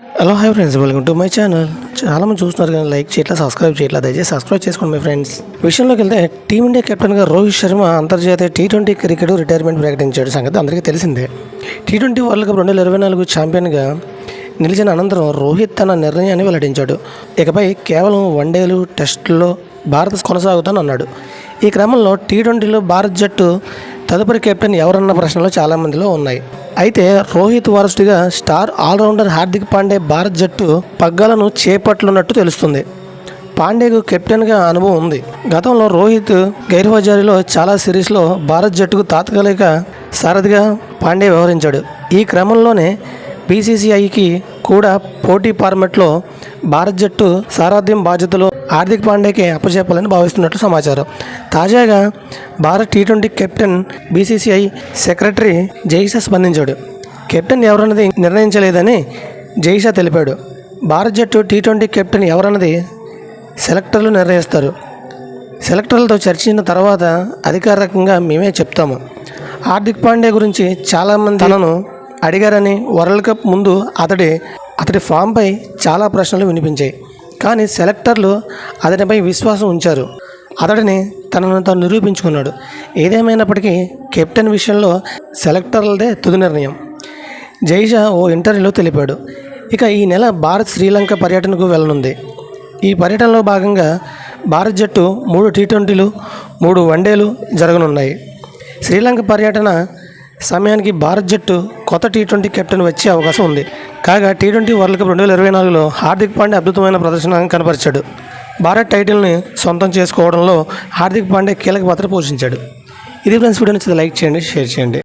Hello hi friends welcome to my channel చాలా మంది చూస్తున్నారు కానీ లైక్ చేయట్లా సబ్స్క్రైబ్ చేయట్లా. దయచేసి సబ్స్క్రైబ్ చేసుకోండి మై ఫ్రెండ్స్ విషయంలోకి వెళ్తే టీమిండియా కెప్టెన్గా రోహిత్ శర్మ అంతర్జాతీయ టీ ట్వంటీ క్రికెట్ రిటైర్మెంట్ ప్రకటించాడు. సంగతి అందరికీ తెలిసిందే. టీ ట్వంటీ వరల్డ్ కప్ రెండు వేల ఇరవై నాలుగు ఛాంపియన్గా నిలిచిన అనంతరం రోహిత్ తన నిర్ణయాన్ని వెల్లడించాడు. ఇకపై కేవలం వన్డేలు టెస్టుల్లో భారత్ కొనసాగుతానన్నాడు ఈ క్రమంలో టీ ట్వంటీలో భారత్ జట్టు తదుపరి కెప్టెన్ ఎవరన్న ప్రశ్నలు చాలా మందిలో ఉన్నాయి. అయితే రోహిత్ వరస్ట్గా star all rounder Hardik Pande Bharat జట్టు పగ్గాలను చేపట్లున్నట్టు తెలుస్తుంది. పాండేకు కెప్టెన్గా అనుభవం ఉంది. గతంలో రోహిత్ గైర్వాజారిలో చాలా సిరీస్లో భారత్ జట్టుకు తాత్కాలిక సారథిగా పాండే వ్యవహరించాడు. ఈ క్రమంలోనే బీసీసీఐకి కూడా పోటీ ఫార్మెట్లో భారత్ జట్టు సారథ్యం బాధ్యతలు హార్దిక్ పాండేకి అప్పచెప్పాలని భావిస్తున్నట్లు సమాచారం. తాజాగా Bharat T twenty captain BCCI secretary Jay Shah స్పందించాడు. కెప్టెన్ ఎవరన్నది నిర్ణయించలేదని జైషా తెలిపాడు. భారత్ జట్టు టీ ట్వంటీ కెప్టెన్ ఎవరన్నది సెలెక్టర్లు నిర్ణయిస్తారు. సెలెక్టర్లతో చర్చించిన తర్వాత అధికారికంగా మేమే చెప్తాము. హార్దిక్ పాండే గురించి చాలామంది తనను అడిగారని వరల్డ్ కప్ ముందు అతడి అతడి ఫామ్పై చాలా ప్రశ్నలు వినిపించాయి. కానీ సెలెక్టర్లు అతనిపై విశ్వాసం ఉంచారు. అతడిని తనను తాను నిరూపించుకున్నాడు. ఏదేమైనప్పటికీ కెప్టెన్ విషయంలో సెలెక్టర్లదే తుది నిర్ణయం. జైషా ఓ ఇంటర్వ్యూలో తెలిపాడు. ఇక ఈ నెల భారత్ శ్రీలంక పర్యటనకు వెళ్ళనుంది. ఈ పర్యటనలో భాగంగా భారత్ జట్టు మూడు టీ ట్వంటీలు మూడు వన్డేలు జరగనున్నాయి. శ్రీలంక పర్యటన సమయానికి భారత్ జట్టు కొత్త టీ ట్వంటీ కెప్టెన్ వచ్చే అవకాశం ఉంది. కాగా టీ ట్వంటీ వరల్డ్ కప్ రెండు వేల ఇరవై నాలుగులో హార్దిక్ పాండే అద్భుతమైన ప్రదర్శన కనపరిచాడు. భారత్ టైటిల్ని సొంతం చేసుకోవడంలో హార్దిక్ పాండే కీలక పాత్ర పోషించాడు. ఇది ఫ్రెండ్స్ వీడియో నచ్చితే లైక్ చేయండి షేర్ చేయండి.